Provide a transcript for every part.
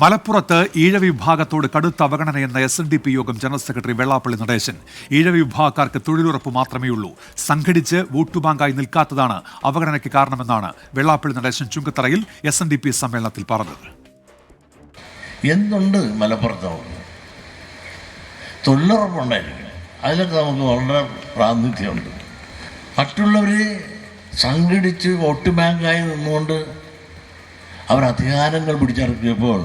മലപ്പുറത്ത് ഈഴ വിഭാഗത്തോട് കടുത്ത അവഗണനയെന്ന എസ് എൻ ഡി പി യോഗം ജനറൽ സെക്രട്ടറി വെള്ളാപ്പള്ളി നടേശൻ. ഈഴ വിഭാഗക്കാർക്ക് തൊഴിലുറപ്പ് മാത്രമേയുള്ളൂ സംഘടിച്ച് വോട്ട് ബാങ്കായി നിൽക്കാത്തതാണ് അവഗണനയ്ക്ക് കാരണമെന്നാണ് വെള്ളാപ്പള്ളി നടേശൻ ചുങ്കത്തറയിൽ എസ് എൻ ഡി പി സമ്മേളനത്തിൽ പറഞ്ഞത്. എന്തുണ്ട് മലപ്പുറത്ത് തൊഴിലുറപ്പുണ്ടായിരിക്കും അതിലൊക്കെ നമുക്ക് വളരെ പ്രാതിനിധ്യമുണ്ട്. മറ്റുള്ളവർ സംഘടിച്ച് വോട്ട് ബാങ്കായി നിന്നുകൊണ്ട് അവർ അധികാരങ്ങൾ പിടിച്ചടക്കിയപ്പോൾ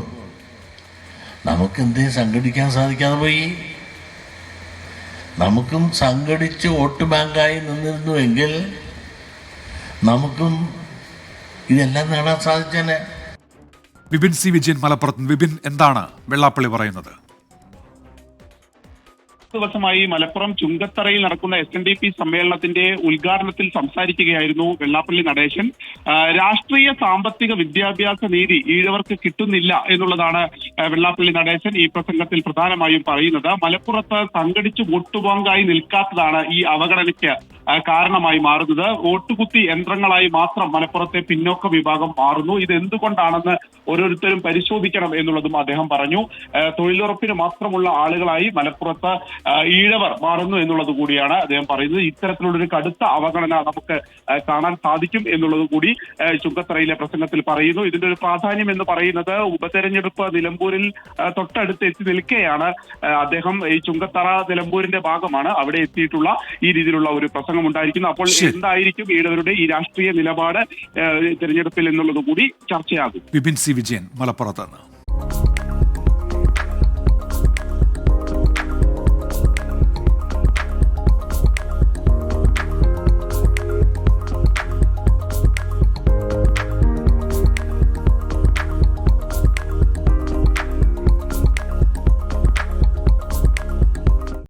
നമുക്ക് എന്തേ സംഘടിക്കാൻ സാധിക്കാതെ പോയി? നമുക്കും സംഘടിച്ച് വോട്ട് ബാങ്കായി നിന്നിരുന്നുവെങ്കിൽ നമുക്കും ഇതെല്ലാം നേടാൻ സാധിച്ചേനെ. വിപിൻ സി വിജയൻ മലപ്പുറത്ത്. വിപിൻ എന്താണ് വെള്ളാപ്പള്ളി പറയുന്നത്? ദിവസമായി മലപ്പുറം ചുങ്കത്തറയിൽ നടക്കുന്ന എസ് എൻ ഡി പി സമ്മേളനത്തിന്റെ ഉദ്ഘാടനത്തിൽ സംസാരിക്കുകയായിരുന്നു വെള്ളാപ്പള്ളി നടേശൻ. രാഷ്ട്രീയ സാമ്പത്തിക വിദ്യാഭ്യാസ നീതി ഈഴവർക്ക് കിട്ടുന്നില്ല എന്നുള്ളതാണ് വെള്ളാപ്പള്ളി നടേശൻ ഈ പ്രസംഗത്തിൽ പ്രധാനമായും പറയുന്നത് മലപ്പുറത്ത് സംഘടിച്ച് വോട്ടുബാങ്കായി നിൽക്കാത്തതാണ് ഈ അവഗണനയ്ക്ക് കാരണമായി മാറുന്നത്. വോട്ടുകുത്തി യന്ത്രങ്ങളായി മാത്രം മലപ്പുറത്തെ പിന്നോക്ക വിഭാഗം മാറുന്നു. ഇത് എന്തുകൊണ്ടാണെന്ന് ഓരോരുത്തരും പരിശോധിക്കണം എന്നുള്ളതും അദ്ദേഹം പറഞ്ഞു. തൊഴിലുറപ്പിന് മാത്രമുള്ള ആളുകളായി മലപ്പുറത്ത് ഈഴവർ മാറുന്നു എന്നുള്ളത് കൂടിയാണ് അദ്ദേഹം പറയുന്നത്. ഇത്തരത്തിലുള്ളൊരു കടുത്ത അവഗണന നമുക്ക് കാണാൻ സാധിക്കും എന്നുള്ളത് കൂടി ചുങ്കത്തറയിലെ പ്രസംഗത്തിൽ പറയുന്നു. ഇതിന്റെ ഒരു പ്രാധാന്യം എന്ന് പറയുന്നത് ഉപതെരഞ്ഞെടുപ്പ് നിലമ്പൂരിൽ തൊട്ടടുത്ത് എത്തി നിൽക്കെയാണ്. അദ്ദേഹം ഈ ചുങ്കത്തറ നിലമ്പൂരിന്റെ ഭാഗമാണ് അവിടെ എത്തിയിട്ടുള്ള ഈ രീതിയിലുള്ള ഒരു പ്രസംഗം ഉണ്ടായിരിക്കുന്നത് അപ്പോൾ ശരി. എന്തായിരിക്കും ഈഴവരുടെ ഈ രാഷ്ട്രീയ നിലപാട് തിരഞ്ഞെടുപ്പിൽ എന്നുള്ളത് കൂടി ചർച്ചയാകും. വിപിൻ സി വിജയൻ മലപ്പുറത്ത് നിന്ന്.